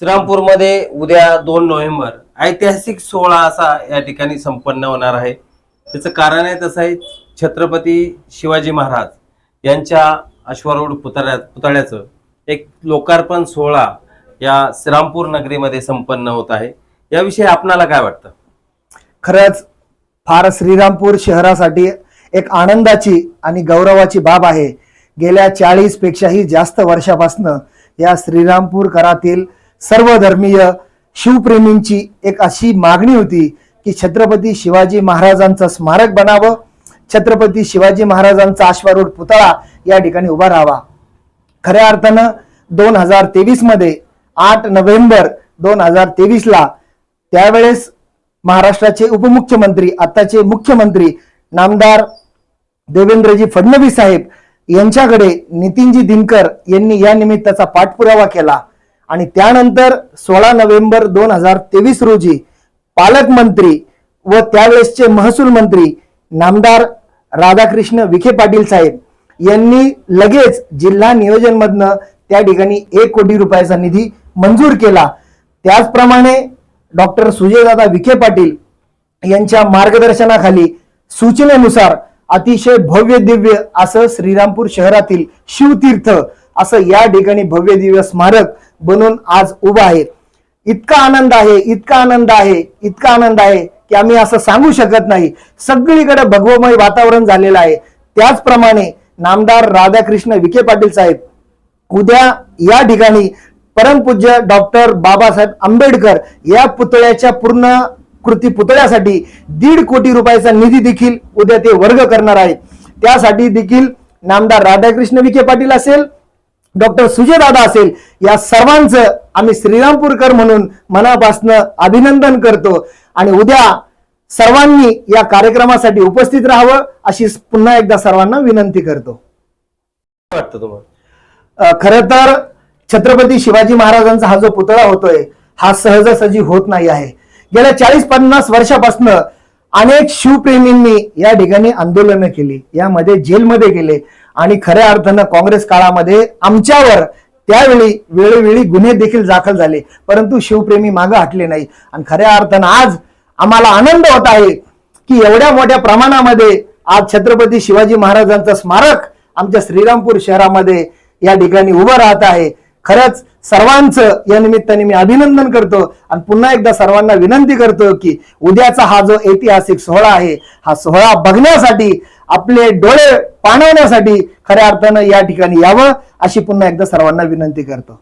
श्रीरामपूरमध्ये उद्या दोन नोव्हेंबर ऐतिहासिक सोहळा असा या ठिकाणी संपन्न होणार आहे. त्याचं कारण आहे तसं आहे छत्रपती शिवाजी महाराज यांच्या अश्वारूढ पुतळ्या पुतळ्याचं एक लोकार्पण सोहळा या श्रीरामपूर नगरीमध्ये संपन्न होत आहे. याविषयी आपणाला काय वाटतं? खरंच फार श्रीरामपूर शहरासाठी एक आनंदाची आणि गौरवाची बाब आहे. गेल्या चाळीस पेक्षाही जास्त वर्षापासनं या श्रीरामपूरकरातील सर्व धर्मीय शिवप्रेमींची एक अशी मागणी होती की छत्रपती शिवाजी महाराजांचं स्मारक बनावं छत्रपती शिवाजी महाराजांचा अश्वारूढ पुतळा या ठिकाणी उभा राहावा. खऱ्या अर्थानं दोन हजार तेवीसमध्ये आठ नोव्हेंबर दोन हजार तेवीसला त्यावेळेस महाराष्ट्राचे उपमुख्यमंत्री आताचे मुख्यमंत्री नामदार देवेंद्रजी फडणवीस साहेब यांच्याकडे नितीनजी दिनकर यांनी या निमित्ताचा पाठपुरावा केला. आणि त्यानंतर सोळा नोव्हेंबर दोन हजार तेवीस रोजी पालकमंत्री व त्यावेळेसचे महसूल मंत्री नामदार राधाकृष्ण विखे पाटील साहेब यांनी लगेच जिल्हा नियोजन मधनं त्या ठिकाणी एक कोटी रुपयाचा निधी मंजूर केला. त्याचप्रमाणे डॉक्टर सुजयदादा विखे पाटील यांच्या मार्गदर्शनाखाली सूचनेनुसार अतिशय भव्य दिव्य असं श्रीरामपूर शहरातील शिवतीर्थ असं या ठिकाणी भव्य दिव्य स्मारक बनून आज उभं आहे. इतका आनंद आहे इतका आनंद आहे इतका आनंद आहे की आम्ही असं सांगू शकत नाही. सगळीकडे भगवमय वातावरण झालेलं आहे. त्याचप्रमाणे नामदार राधाकृष्ण विखे पाटील साहेब उद्या या ठिकाणी परमपूज्य डॉक्टर बाबासाहेब आंबेडकर या पुतळ्याच्या पूर्ण कृती पुतळ्यासाठी दीड कोटी रुपयाचा निधी देखील उद्या ते वर्ग करणार आहे त्यासाठी देखील नामदार राधाकृष्ण विखे पाटील असेल डॉक्टर सुजयदादा असेल या सर्वांचं आम्ही श्रीरामपूरकर म्हणून मनापासनं अभिनंदन करतो. आणि उद्या सर्वांनी या कार्यक्रमासाठी उपस्थित राहावं अशी पुन्हा एकदा सर्वांना विनंती करतो. खरं तर छत्रपती शिवाजी महाराजांचा हा जो पुतळा होतोय हा सहजासहजी होत नाही आहे. गेल्या चाळीस पन्नास वर्षापासनं अनेक शिवप्रेमींनी या ठिकाणी आंदोलनं केली. यामध्ये जेलमध्ये गेले. आणि खऱ्या अर्थानं काँग्रेस काळामध्ये आमच्यावर त्यावेळी वेळोवेळी गुन्हे देखील दाखल झाले. परंतु शिवप्रेमी मागं हटले नाही. आणि खऱ्या अर्थानं आज आम्हाला आनंद होत आहे की एवढ्या मोठ्या प्रमाणामध्ये आज छत्रपती शिवाजी महाराजांचं स्मारक आमच्या श्रीरामपूर शहरामध्ये या ठिकाणी उभं राहत आहे. खरंच सर्वांचं या निमित्ताने मी अभिनंदन करतो आणि पुन्हा एकदा सर्वांना विनंती करतो की उद्याचा हा जो ऐतिहासिक सोहळा आहे हा सोहळा बघण्यासाठी आपले डोळे पाणवण्यासाठी खऱ्या अर्थानं या ठिकाणी यावं अशी पुन्हा एकदा सर्वांना विनंती करतो.